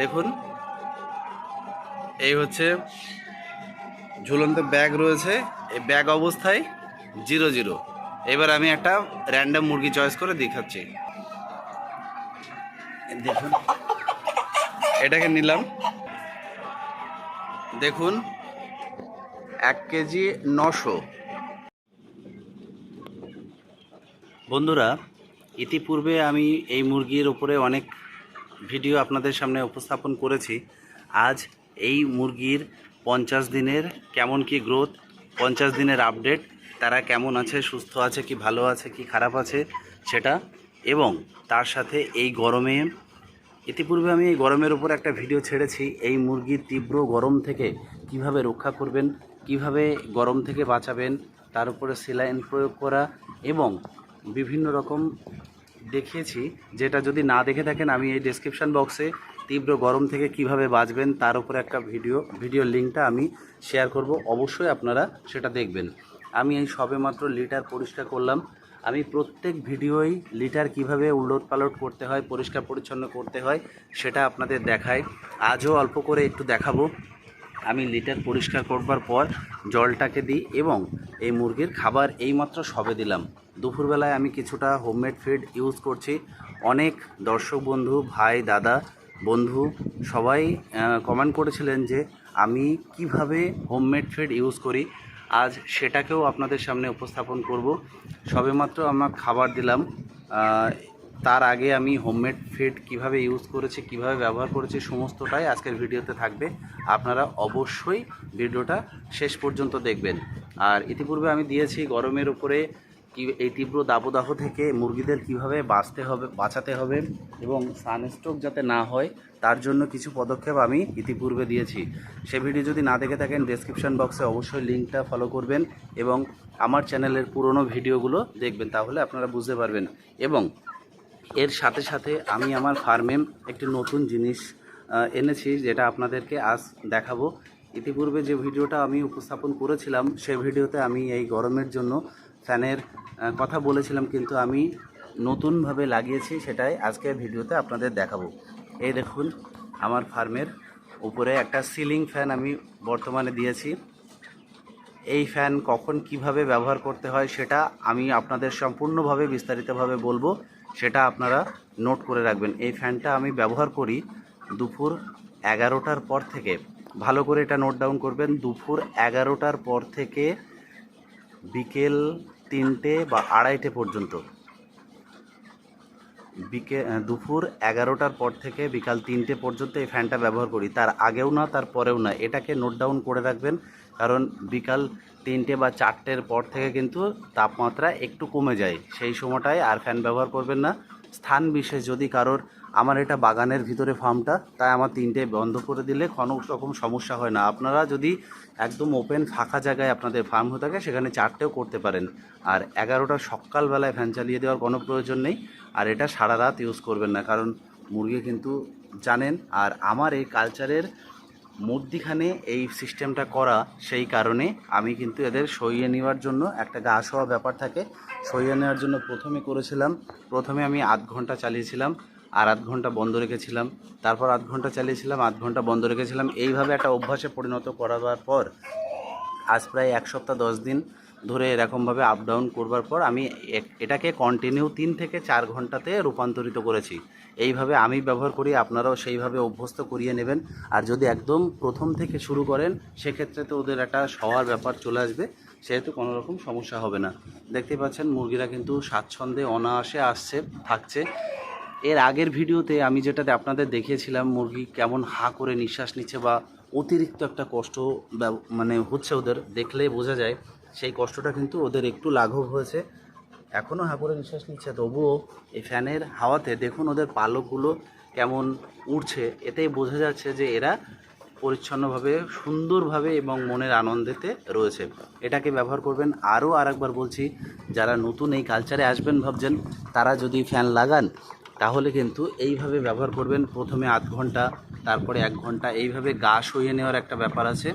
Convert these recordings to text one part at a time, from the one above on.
দেখুন, এই হচ্ছে ঝুলন্ত ব্যাগ রয়েছে, এই ব্যাগ অবস্থায় জিরো জিরো। এবার আমি একটা র্যান্ডম মুরগি চয়েস করে দেখাচ্ছি। দেখুন, এটাকে নিলাম। দেখুন, এক কেজি নশো। বন্ধুরা, ইতিপূর্বে আমি এই মুরগির উপরে অনেক ভিডিও আপনাদের সামনে উপস্থাপন করেছি। আজ এই মুরগির পঞ্চাশ দিনের কেমন কি গ্রোথ পঞ্চাশ দিনের আপডেট তারা কেমন আছে, সুস্থ আছে কি, ভালো আছে কি, খারাপ আছে সেটা এবং তার সাথে এই গরমে ইতিপূর্বে আমি এই গরমের উপর একটা ভিডিও ছেড়েছি। এই মুরগির তীব্র গরম থেকে কীভাবে রক্ষা করবেন, কীভাবে গরম থেকে বাঁচাবেন, তার উপরে সেলাইন প্রয়োগ করা এবং বিভিন্ন রকম দেখিয়েছি, যেটা যদি না দেখে থাকেন, আমি এই ডেসক্রিপশন বক্সে তীব্র গরম থেকে কীভাবে বাঁচবেন, তার উপরে একটা ভিডিও ভিডিও লিঙ্কটা আমি শেয়ার করব। অবশ্যই আপনারা সেটা দেখবেন। আমি এই সবেমাত্র লিটার পরিষ্কার করলাম। আমি প্রত্যেক ভিডিওই লিটার কীভাবে উলট পালট করতে হয়, পরিষ্কার পরিচ্ছন্ন করতে হয়, সেটা আপনাদের দেখাই আজও অল্প করে একটু দেখাবো। আমি লিটার পরিষ্কার করবার পর জলটাকে দিই এবং এই মুরগির খাবার এইমাত্র সবে দিলাম। দুপুরবেলায় আমি কিছুটা হোমমেড ফিড ইউজ করছি। অনেক দর্শক বন্ধু, ভাই, দাদা, বন্ধু সবাই কমেন্ট করেছিলেন যে আমি কীভাবে হোমমেড ফিড ইউজ করি। আজ সেটাকেও আপনাদের সামনে উপস্থাপন করব। সবেমাত্র আমার খাবার দিলাম। তার আগে আমি হোমমেড ফিড কীভাবে ইউজ করেছি, কীভাবে ব্যবহার করেছি, সমস্তটাই আজকের ভিডিওতে থাকবে। আপনারা অবশ্যই ভিডিওটা শেষ পর্যন্ত দেখবেন। আর ইতিপূর্বে আমি দিয়েছি গরমের উপরে কি, এই তীব্র দাবদাহ থেকে মুরগিদের কীভাবে বাঁচতে হবে, বাঁচাতে হবে এবং সানস্ট্রোক যাতে না হয়, তার জন্য কিছু পদক্ষেপ আমি ইতিপূর্বে দিয়েছি। সে ভিডিও যদি না দেখে থাকেন ডেসক্রিপশন বক্সে অবশ্যই লিঙ্কটা ফলো করবেন এবং আমার চ্যানেলের পুরনো ভিডিওগুলো দেখবেন, তাহলে আপনারা বুঝতে পারবেন। এবং এর সাথে সাথে আমি আমার ফার্মে একটি নতুন জিনিস এনেছি যেটা আপনাদেরকে আজ দেখাবো। ইতিপূর্বে যে ভিডিওটা আমি উপস্থাপন করেছিলাম সেই ভিডিওতে আমি এই গরমের জন্য ফ্যানের কথা বলেছিলাম, কিন্তু আমি নতুনভাবে লাগিয়েছি সেটাই আজকে ভিডিওতে আপনাদের দেখাবো। এই দেখুন, আমার ফার্মের উপরে একটা সিলিং ফ্যান আমি বর্তমানে দিয়েছি। এই ফ্যান কখন কীভাবে ব্যবহার করতে হয় সেটা আমি আপনাদের সম্পূর্ণভাবে বিস্তারিতভাবে বলব। সেটা আপনারা নোট করে রাখবেন। এই ফ্যানটা আমি ব্যবহার করি দুপুর এগারোটার পর থেকে। ভালো করে এটা নোট ডাউন করবেন, দুপুর এগারোটার পর থেকে বিকেল তিনটে বা আড়াইটে পর্যন্ত। বিকে দুপুর এগারোটার পর থেকে বিকাল তিনটে পর্যন্ত এই ফ্যানটা ব্যবহার করি। তার আগেও না, তার পরেও না। এটাকে নোট ডাউন করে রাখবেন, কারণ বিকাল তিনটে বা চারটের পর থেকে কিন্তু তাপমাত্রা একটু কমে যায়। সেই সময়টায় আর ফ্যান ব্যবহার করবেন না। স্থান বিশেষ যদি কারোর আমার এটা বাগানের ভিতরে ফার্মটা, তাই আমার তিনটে বন্ধ করে দিলে কোনো রকম সমস্যা হয় না। আপনারা যদি একদম ওপেন ফাঁকা জায়গায় আপনাদের ফার্ম হয়ে থাকে, সেখানে চারটেও করতে পারেন। আর এগারোটা সকালবেলায় ফ্যান চালিয়ে দেওয়ার কোনো প্রয়োজন নেই। আর এটা সারা রাত ইউজ করবেন না, কারণ মুরগি কিন্তু জানেন, আর আমার এই কালচারের মধ্যিখানে এই সিস্টেমটা করা সেই কারণে আমি কিন্তু এদের সইয়ে নেওয়ার জন্য একটা গা ব্যাপার থাকে। সইয়ে নেওয়ার জন্য প্রথমে করেছিলাম, প্রথমে আমি আধ ঘণ্টা চালিয়েছিলাম। আর আধ ঘণ্টা বন্ধ রেখেছিলাম। তারপর আধ ঘণ্টা চালিয়েছিলাম, আধ ঘণ্টা বন্ধ রেখেছিলাম। এইভাবে একটা অভ্যাসে পরিণত করাবার পর, আজ প্রায় এক সপ্তাহ দশ দিন ধরে এরকমভাবে আপ ডাউন করবার পর আমি এটাকে কন্টিনিউ তিন থেকে চার ঘন্টাতে রূপান্তরিত করেছি। এইভাবে আমি ব্যবহার করি, আপনারাও সেইভাবে অভ্যস্ত করিয়ে নেবেন। আর যদি একদম প্রথম থেকে শুরু করেন, সেক্ষেত্রে তো ওদের একটা শোয়ার ব্যাপার চলে আসবে, সেহেতু কোনো রকম সমস্যা হবে না। দেখতে পাচ্ছেন, মুরগিরা কিন্তু স্বাচ্ছন্দ্যে অনায়াসে আসছে, থাকছে। এর আগের ভিডিওতে আমি যেটাতে আপনাদের দেখিয়েছিলাম, মুরগি কেমন হা করে নিঃশ্বাস নিচ্ছে বা অতিরিক্ত একটা কষ্ট মানে হচ্ছে ওদের, দেখলে বোঝা যায়, সেই কষ্টটা কিন্তু ওদের একটু লাঘব হয়েছে। এখনও হা করে নিঃশ্বাস নিচ্ছে, তবুও এই ফ্যানের হাওয়াতে দেখুন ওদের পালকগুলো কেমন উড়ছে। এতেই বোঝা যাচ্ছে যে এরা পরিচ্ছন্নভাবে, সুন্দরভাবে এবং মনের আনন্দেতে রয়েছে। এটাকে ব্যবহার করবেন। আরও আরেকবার বলছি, যারা নতুন এই কালচারে আসবেন ভাবছেন, তারা যদি ফ্যান লাগান তাহলে কিন্তু এইভাবে ব্যবহার করবেন। প্রথমে আধ ঘণ্টা, তারপরে এক ঘণ্টা, এইভাবে গা সইয়ে নেওয়ার একটা ব্যাপার আছে।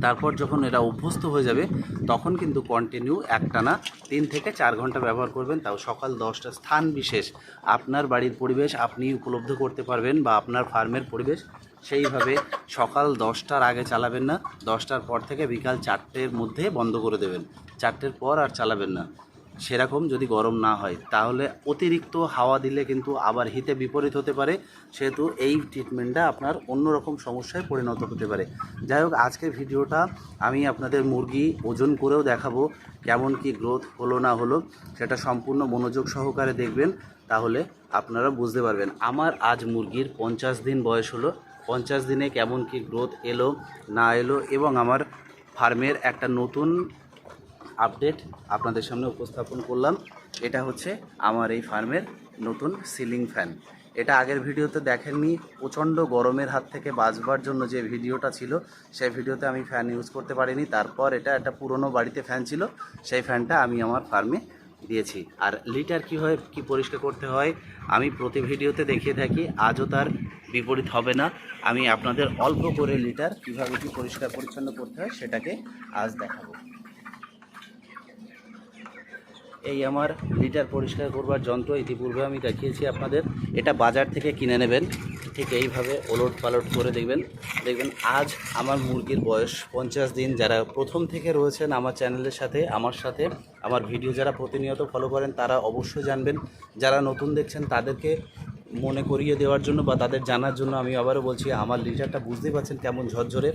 তারপর যখন এরা অভ্যস্ত হয়ে যাবে, তখন কিন্তু কন্টিনিউ একটানা তিন থেকে চার ঘণ্টা ব্যবহার করবেন। তাও সকাল দশটা, স্থান বিশেষ। আপনার বাড়ির পরিবেশ আপনি উপলব্ধ করতে পারবেন বা আপনার ফার্মের পরিবেশ সেইভাবে সকাল দশটার আগে চালাবেন না। দশটার পর থেকে বিকাল চারটের মধ্যে বন্ধ করে দেবেন। চারটের পর আর চালাবেন না। সেরকম যদি গরম না হয়, তাহলে অতিরিক্ত হাওয়া দিলে কিন্তু আবার হিতে বিপরীত হতে পারে, সেহেতু এই ট্রিটমেন্টটা আপনার অন্যরকম সমস্যায় পরিণত হতে পারে। যাই হোক, আজকের ভিডিওটা আমি আপনাদের মুরগি ওজন করেও দেখাবো কেমন কি গ্রোথ হলো না হলো, সেটা সম্পূর্ণ মনোযোগ সহকারে দেখবেন, তাহলে আপনারা বুঝতে পারবেন। আমার আজ মুরগির পঞ্চাশ দিন বয়স হলো, পঞ্চাশ দিনে কেমন কি গ্রোথ এলো, না এলো, এবং আমার ফার্মের একটা নতুন আপডেট আপনাদের সামনে উপস্থাপন করলাম। এটা হচ্ছে আমার এই ফার্মের নতুন সিলিং ফ্যান। এটা আগের ভিডিওতে দেখেননি, প্রচণ্ড গরমের হাত থেকে বাঁচবার জন্য যে ভিডিওটা ছিল, সেই ভিডিওতে আমি ফ্যান ইউজ করতে পারিনি। তারপর এটা একটা পুরনো বাড়িতে ফ্যান ছিল, সেই ফ্যানটা আমি আমার ফার্মে দিয়েছি। আর লিটার কী হয় কী পরিষ্কার করতে হয়, আমি প্রতি ভিডিওতে দেখিয়ে থাকি, আজও তার বিপরীত হবে না। আমি আপনাদের অল্প করে লিটার কীভাবে কী পরিষ্কার পরিচ্ছন্ন করতে হয়, সেটাকে আজ দেখাবো। এই আমার লিটার পরিষ্কার করবার যন্ত্র ইতিপূর্বে আমি দেখিয়েছি আপনাদের। এটা বাজার থেকে কিনে নেবেন। ঠিক এইভাবে ওলট পালট করে দেখবেন। দেখবেন আজ আমার মুরগির বয়স পঞ্চাশ দিন। যারা প্রথম থেকে রয়েছেন আমার চ্যানেলের সাথে, আমার সাথে, আমার ভিডিও যারা প্রতিনিয়ত ফলো করেন, তারা অবশ্যই জানবেন। যারা নতুন দেখছেন, তাদেরকে মনে করিয়ে দেওয়ার জন্য বা তাদের জানার জন্য আমি আবারও বলছি, আমার লিটারটা বুঝতেই পারছেন কেমন ঝরঝরে।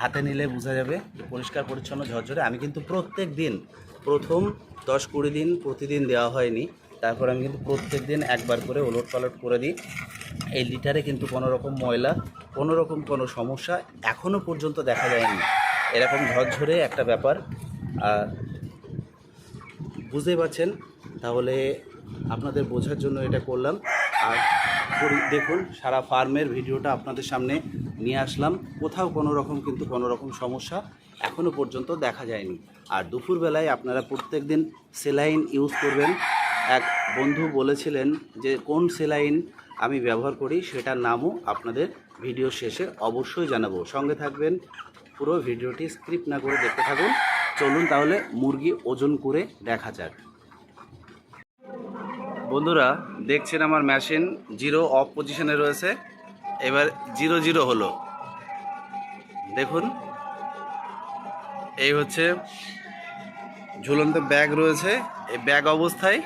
হাতে নিলে বোঝা যাবে পরিষ্কার, পরিচ্ছন্ন, ঝরঝরে। আমি কিন্তু প্রত্যেক দিন প্রথম দশ কুড়ি দিন প্রতিদিন দেওয়া হয়নি। তারপর আমি কিন্তু প্রত্যেক দিন একবার করে ওলট পালট করে দিই। এই লিটারে কিন্তু কোনো রকম ময়লা, কোনো রকম কোনো সমস্যা এখনও পর্যন্ত দেখা যায়নি। এরকম ঝরঝরে একটা ব্যাপার। আর বুঝতেই পারছেন? তাহলে আপনাদের বোঝার জন্য এটা করলাম। আর দেখুন, সারা ফার্মের ভিডিওটা আপনাদের সামনে নিয়ে আসলাম। কোথাও কোনো রকম কিন্তু কোনো রকম সমস্যা। এখনও পর্যন্ত দেখা যায়নি। আর দুপুরবেলায় আপনারা প্রত্যেক দিন সেলাইন ইউজ করবেন। এক বন্ধু বলেছিলেন যে, কোন সেলাইন আমি ব্যবহার করি সেটার নামও আপনাদের ভিডিও শেষে অবশ্যই জানাব। সঙ্গে থাকবেন পুরো ভিডিওটি স্ক্রিপ্ট না করে দেখতে থাকুন। চলুন তাহলে মুরগি ওজন করে দেখা যাক। বন্ধুরা, দেখছেন আমার মেশিন, জিরো অফ পজিশনে রয়েছে। এবার জিরো জিরো হলো। দেখুন। এই হচ্ছে ঝুলন্ত ব্যাগ রয়েছে। এই ব্যাগ অবস্থায়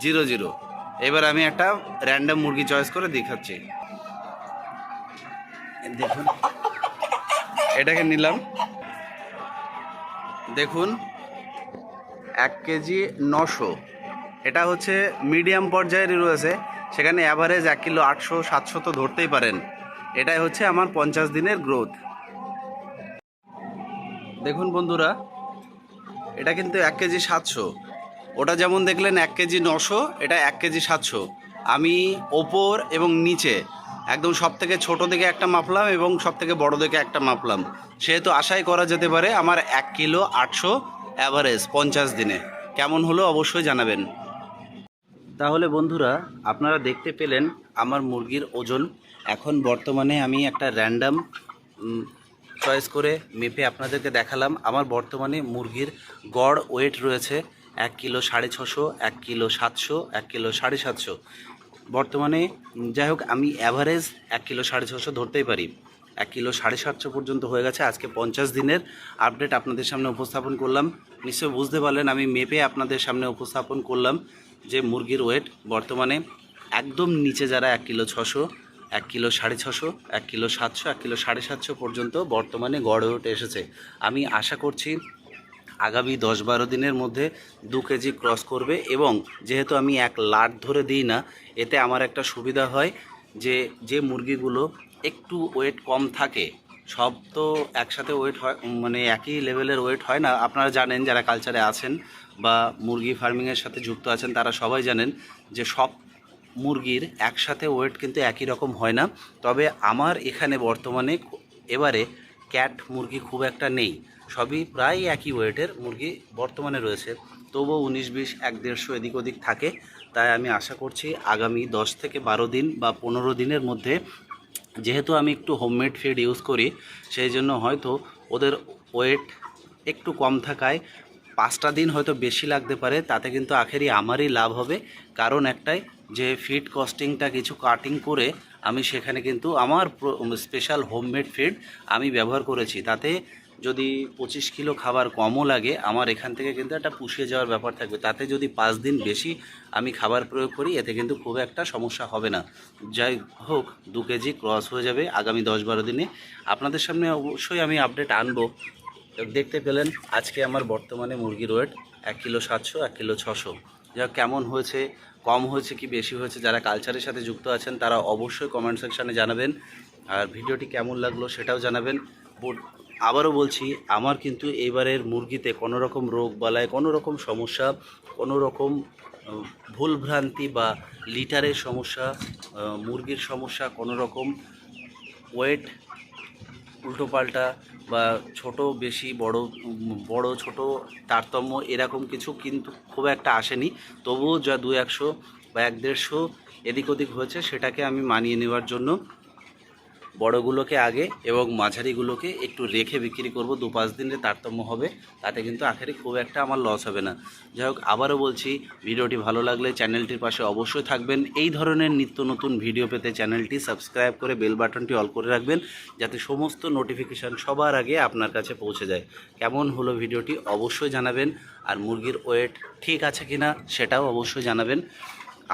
জিরো জিরো। এবার আমি একটা র্যান্ডম মুরগি চয়েস করে দেখাচ্ছি। দেখুন। এটাকে নিলাম। দেখুন। এক কেজি নশো। এটা হচ্ছে মিডিয়াম পর্যায়েরই রয়েছে। সেখানে অ্যাভারেজ এক কিলো আটশো, সাতশো তো ধরতেই পারেন। এটাই হচ্ছে আমার পঞ্চাশ দিনের গ্রোথ দেখুন বন্ধুরা, এটা কিন্তু এক কেজি সাতশো। ওটা যেমন দেখলেন এক কেজি নশো, এটা এক কেজি সাতশো। আমি ওপর এবং নিচে একদম সব থেকে ছোটো থেকে একটা মাপলাম এবং সব থেকে বড়ো থেকে একটা মাপলাম। সেহেতু আশাই করা যেতে পারে আমার এক কিলো আটশো অ্যাভারেজ পঞ্চাশ দিনে। কেমন হলো অবশ্যই জানাবেন। তাহলে বন্ধুরা, আপনারা দেখতে পেলেন আমার মুরগির ওজন। এখন বর্তমানে আমি একটা র্যান্ডাম চয়েস করে মেপে আপনাদেরকে দেখালাম। আমার বর্তমানে মুরগির গড় ওয়েট রয়েছে এক কিলো সাড়ে ছশো, এক কিলো সাতশো, এক কিলো সাড়ে সাতশো। বর্তমানে, যাই হোক, আমি অ্যাভারেজ এক কিলো সাড়ে ছশো ধরতেই পারি। এক কিলো সাড়ে সাতশো পর্যন্ত হয়ে গেছে। আজকে পঞ্চাশ দিনের আপডেট আপনাদের সামনে উপস্থাপন করলাম। নিশ্চয়ই বুঝতে পারলেন, আমি মেপে আপনাদের সামনে উপস্থাপন করলাম যে মুরগির ওয়েট বর্তমানে একদম নিচে যারা এক কিলো ছশো এক কিলো সাড়ে ছশো, এক কিলো সাতশো, এক কিলো সাড়ে সাতশো পর্যন্ত বর্তমানে গড়ে উঠে এসেছে। আমি আশা করছি আগামী দশ বারো দিনের মধ্যে দু কেজি ক্রস করবে এবং যেহেতু আমি এক লাট ধরে দিই না, এতে আমার একটা সুবিধা হয় যে যে মুরগিগুলো একটু ওয়েট কম থাকে, সব তো একসাথে ওয়েট হয় মানে একই লেভেলের ওয়েট হয় না। আপনারা জানেন যারা কালচারে আছেন বা মুরগি ফার্মিংয়ের সাথে যুক্ত আছেন, তারা সবাই জানেন যে সব মুরগির একসাথে ওয়েট কিন্তু একই রকম হয় না। তবে আমার এখানে বর্তমানে এবারে ক্যাট মুরগি খুব একটা নেই। সবই প্রায় একই ওয়েটের মুরগি বর্তমানে রয়েছে। তবুও উনিশ, বিশ, এক, দেড়শো এদিক ওদিক থাকে। তাই আমি আশা করছি আগামী দশ থেকে বারো দিন বা পনেরো দিনের মধ্যে, যেহেতু আমি একটু হোমমেড ফিড ইউজ করি, সেই জন্য হয়তো ওদের ওয়েট একটু কম থাকায় পাঁচটা দিন হয়তো বেশি লাগতে পারে, তাতে কিন্তু আখেরই আমারই লাভ হবে। কারণ একটাই, যে ফিড কস্টিংটা কিছু কাটিং করে আমি সেখানে কিন্তু আমার স্পেশাল হোমমেড ফিড আমি ব্যবহার করেছি। তাতে যদি পঁচিশ কিলো খাবার কমও লাগে, আমার এখান থেকে কিন্তু একটা পুষিয়ে যাওয়ার ব্যাপার থাকবে। তাতে যদি পাঁচ দিন বেশি আমি খাবার প্রয়োগ করি, এতে কিন্তু খুব একটা সমস্যা হবে না। যাই হোক, দু কেজি ক্রস হয়ে যাবে আগামী দশ বারো দিনে। আপনাদের সামনে অবশ্যই আমি আপডেট আনব। দেখতে পেলেন আজকে আমার বর্তমানে মুরগির ওয়েট এক কিলো সাতশো, এক কিলো ছশো। যা কেমন হয়েছে, কম হয়েছে কি বেশি হয়েছে, যারা কালচারের সাথে যুক্ত আছেন, তারা অবশ্যই কমেন্ট সেকশানে জানাবেন। আর ভিডিওটি কেমন লাগল সেটাও জানাবেন। আবারও বলছি, আমার কিন্তু এবারের মুরগিতে কোনো রকম রোগ বালায় কোনো রকম সমস্যা কোনো রকম ভুলভ্রান্তি বা লিটারের সমস্যা মুরগির সমস্যা কোনো রকম ওয়েট উল্টোপাল্টা বা ছোট, বেশি, বড় বড়, ছোট, তারতম্য এরকম কিছু কিন্তু খুব একটা আসেনি। তবুও যা দু একশো বা এক দেড়শো এদিক ওদিক হয়েছে সেটাকে আমি মানিয়ে নেওয়ার জন্য বড়গুলোকে আগে এবং মাঝারিগুলোকে একটু রেখে বিক্রি করব। দু পাঁচ দিনের তারতম্য হবে, তাতে কিন্তু আখেরে খুব একটা আমার লস হবে না। যাই হোক, আবারও বলছি, ভিডিওটি ভালো লাগলে চ্যানেলটির পাশে অবশ্যই থাকবেন। এই ধরনের নিত্য নতুন ভিডিও পেতে চ্যানেলটি সাবস্ক্রাইব করে বেল বাটনটি অল করে রাখবেন, যাতে সমস্ত নোটিফিকেশান সবার আগে আপনার কাছে পৌঁছে যায়। কেমন হলো ভিডিওটি অবশ্যই জানাবেন, আর মুরগির ওয়েট ঠিক আছে কিনা সেটাও অবশ্যই জানাবেন।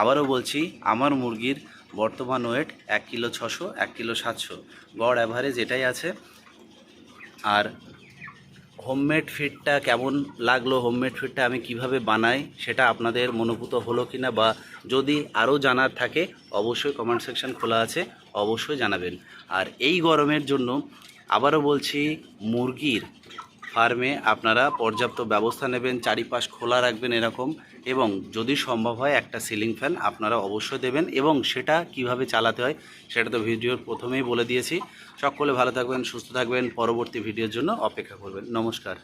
আবারও বলছি, আমার মুরগির বর্তমান ওয়েট এক কিলো ছশো, এক কিলো সাতশো। গড় অ্যাভারেজ এটাই আছে। আর হোমমেড ফিডটা কেমন লাগল হোমমেড ফিডটা আমি কীভাবে বানাই, সেটা আপনাদের মনোভূত হলো কিনা বা যদি আরও জানার থাকে, অবশ্যই কমেন্ট সেকশন খোলা আছে, অবশ্যই জানাবেন। আর এই গরমের জন্য আবারও বলছি, মুরগির ফার্মে আপনারা পর্যাপ্ত ব্যবস্থা নেবেন, চারিপাশ খোলা রাখবেন এরকম। এবং যদি সম্ভব হয় একটা সিলিং ফ্যান আপনারা অবশ্যই দেবেন এবং সেটা কীভাবে চালাতে হয় সেটা তো ভিডিওর প্রথমেই বলে দিয়েছি। সকলে ভালো থাকবেন, সুস্থ থাকবেন। পরবর্তী ভিডিওর জন্য অপেক্ষা করবেন। নমস্কার।